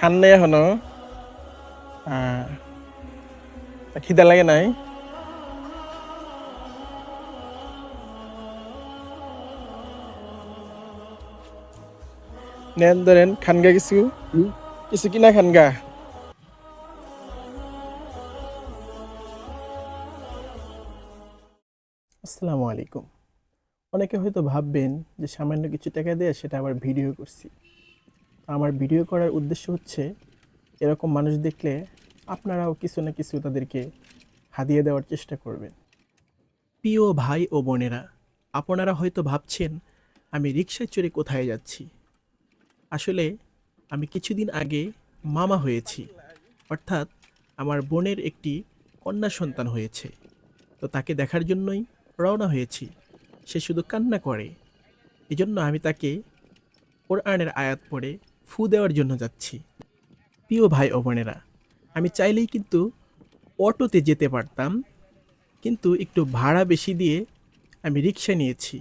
খান নাই এখনও খিদা লাগে নাই? নেন ধরেন খানগা কিছু। কিছু কিনা খানগা। আসসালামু আলাইকুম। অনেকে হয়তো ভাববেন যে সামান্য কিছু টাকা দিয়ে সেটা আবার ভিডিও করছি। আমার ভিডিও করার উদ্দেশ্য হচ্ছে এরকম মানুষ দেখলে আপনারাও কিছু না কিছু তাদেরকে হাদিয়ে দেওয়ার চেষ্টা করবেন। প্রিয় ভাই ও বোনেরা, আপনারা হয়তো ভাবছেন, আমি রিক্সায় চড়ে কোথায় যাচ্ছি? আসলে আমি কিছুদিন আগে মামা হয়েছি, অর্থাৎ আমার বোনের একটি কন্যা সন্তান হয়েছে। তো তাকে দেখার জন্যই রওনা হয়েছি। সে শুধু কান্না করে। এজন্য আমি তাকে কোরআনের আয়াত পড়ে ফু দেওয়ার জন্য যাচ্ছি। প্রিয় ভাই ও বোনেরা, আমি চাইলেই কিন্তু অটোতে যেতে পারতাম, কিন্তু একটু ভাড়া বেশি দিয়ে আমি রিক্সা নিয়েছি।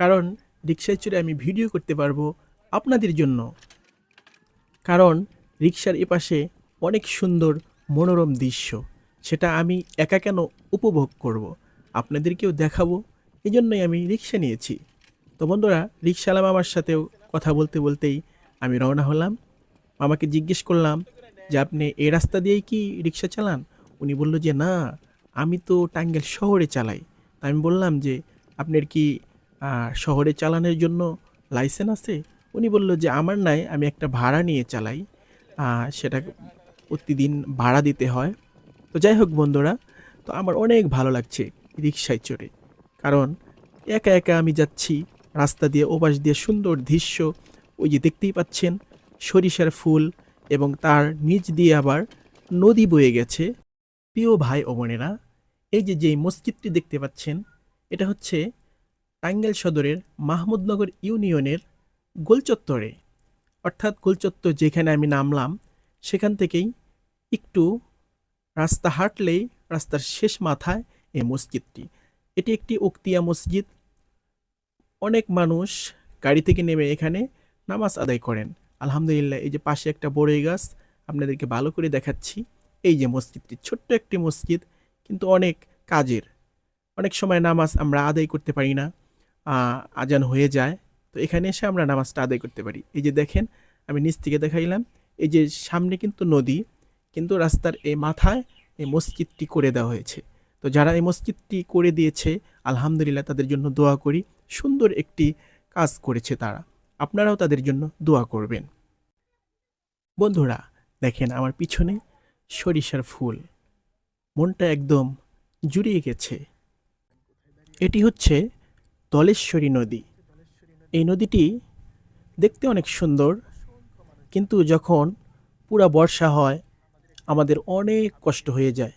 কারণ রিক্সায় চড়ে আমি ভিডিও করতে পারব আপনাদের জন্য। কারণ রিক্সার এপাশে অনেক সুন্দর মনোরম দৃশ্য, সেটা আমি একা কেন উপভোগ করব। আপনাদেরকেও দেখাবো এই জন্যই আমি রিক্সা নিয়েছি। তো বন্ধুরা রিক্সাওয়ালা মামার সাথেও কথা বলতে বলতেই আমি রওনা হলাম। মামাকে জিজ্ঞেস করলাম যে, আপনি এই রাস্তা দিয়েই কি রিক্সা চালান? উনি বলল যে, না, আমি তো টাঙ্গাইল শহরে চালাই। আমি বললাম যে, আপনার কি শহরে চালানোর জন্য লাইসেন্স আছে? উনি বলল যে, আমার নাই, আমি একটা ভাড়া নিয়ে চালাই। সেটা প্রতিদিন ভাড়া দিতে হয়। তো যাই হোক বন্ধুরা, তো আমার অনেক ভালো লাগছে রিক্সায় চড়ে। কারণ একা একা আমি যাচ্ছি, রাস্তা দিয়ে, ওপাশ দিয়ে সুন্দর দৃশ্য ওই যে দেখতেই পাচ্ছেন সরিষার ফুল এবং তার নিচ দিয়ে আবার নদী বয়ে গেছে। প্রিয় ভাই ও বোনেরা, এই যে যেই মসজিদটি দেখতে পাচ্ছেন, এটা হচ্ছে টাঙ্গাইল সদরের মাহমুদনগর ইউনিয়নের গোলচত্বরে। অর্থাৎ গোলচত্বর যেখানে আমি নামলাম, সেখান থেকেই একটু রাস্তা হাঁটলেই রাস্তার শেষ মাথায় এই মসজিদটি। এটি একটি উক্তিয়া মসজিদ। অনেক মানুষ গাড়ি থেকে নেমে এখানে নামাজ আদায় করেন। আলহামদুলিল্লাহ, এই যে পাশে একটা বড়ই গাছ, আপনাদেরকে ভালো করে দেখাচ্ছি। এই যে মসজিদটি, ছোট্ট একটি মসজিদ, কিন্তু অনেক কাজের। অনেক সময় নামাজ আমরা আদায় করতে পারি না আজান হয়ে যায়, তো এখানে এসে আমরা নামাজটা আদায় করতে পারি। এই যে দেখেন, আমি নিচ থেকে দেখাইলাম, এই যে সামনে কিন্তু নদী, কিন্তু রাস্তার এই মাথায় এই মসজিদটি করে দেওয়া হয়েছে। তো যারা এই মসজিদটি করে দিয়েছে, আলহামদুলিল্লাহ তাদের জন্য দোয়া করি, সুন্দর একটি কাজ করেছে তারা। আপনারাও তাদের জন্য দোয়া করবেন। বন্ধুরা, দেখেন আমার পিছনে সরিষার ফুল। মনটা একদম জুড়িয়ে গেছে। এটি হচ্ছে দলেশ্বরী নদী। এই নদীটি দেখতে অনেক সুন্দর, কিন্তু যখন পুরা বর্ষা হয়, আমাদের অনেক কষ্ট হয়ে যায়।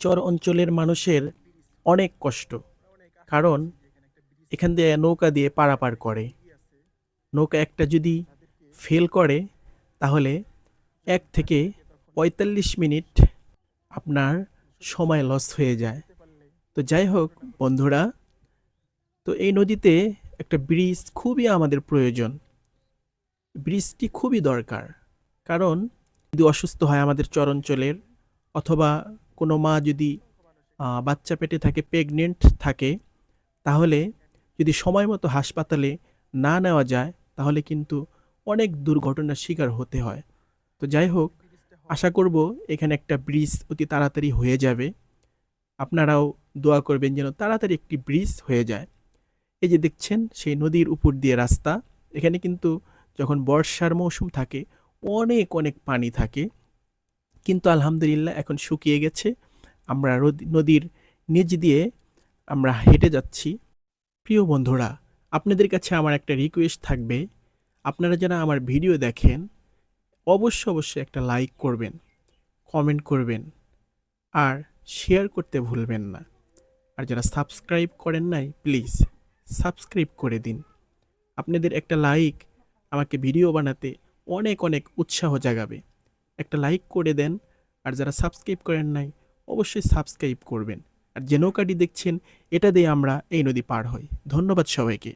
চর অঞ্চলের মানুষের অনেক কষ্ট, কারণ এখান দিয়ে নৌকা দিয়ে পারাপার করে। নৌকা একটা যদি ফেল করে, তাহলে এক থেকে পঁয়তাল্লিশ মিনিট আপনার সময় লস হয়ে যায়। তো যাই হোক বন্ধুরা, তো এই নদীতে একটা ব্রিজ খুবই আমাদের প্রয়োজন। ব্রিজটি খুবই দরকার, কারণ যদি অসুস্থ হয় আমাদের চরাঞ্চলের অথবা কোনো মা যদি বাচ্চা পেটে থাকে প্রেগনেন্ট থাকে, তাহলে যদি সময় মতো হাসপাতালে না নেওয়া যায়, তাহলে কিন্তু অনেক দুর্ঘটনার শিকার হতে হয়। তো যাই হোক, আশা করব এখানে একটা ব্রিজ অতি তাড়াতাড়ি হয়ে যাবে। আপনারাও দোয়া করবেন যেন তাড়াতাড়ি একটি ব্রিজ হয়ে যায়। এই যে দেখছেন, সেই নদীর উপর দিয়ে রাস্তা। এখানে কিন্তু যখন বর্ষার মৌসুম থাকে, অনেক অনেক পানি থাকে। কিন্তু আলহামদুলিল্লাহ এখন শুকিয়ে গেছে। আমরা নদীর নিচ দিয়ে আমরা হেঁটে যাচ্ছি। প্রিয় বন্ধুরা আপনাদের কাছে আমার একটা রিকোয়েস্ট থাকবে। আপনারা যারা আমার ভিডিও দেখেন, অবশ্য অবশ্যই একটা লাইক করবেন কমেন্ট করবেন, আর শেয়ার করতে ভুলবেন না। আর যারা সাবস্ক্রাইব করেন নাই প্লিজ সাবস্ক্রাইব করে দিন। আপনাদের একটা লাইক আমাকে ভিডিও বানাতে অনেক অনেক উৎসাহ জাগাবে। একটা লাইক করে দেন, আর যারা সাবস্ক্রাইব করেন নাই, অবশ্যই সাবস্ক্রাইব করবেন। আর যে নৌকাটি দেখছেন, এটা দিয়ে আমরা এই নদী পার হই। ধন্যবাদ সবাইকে।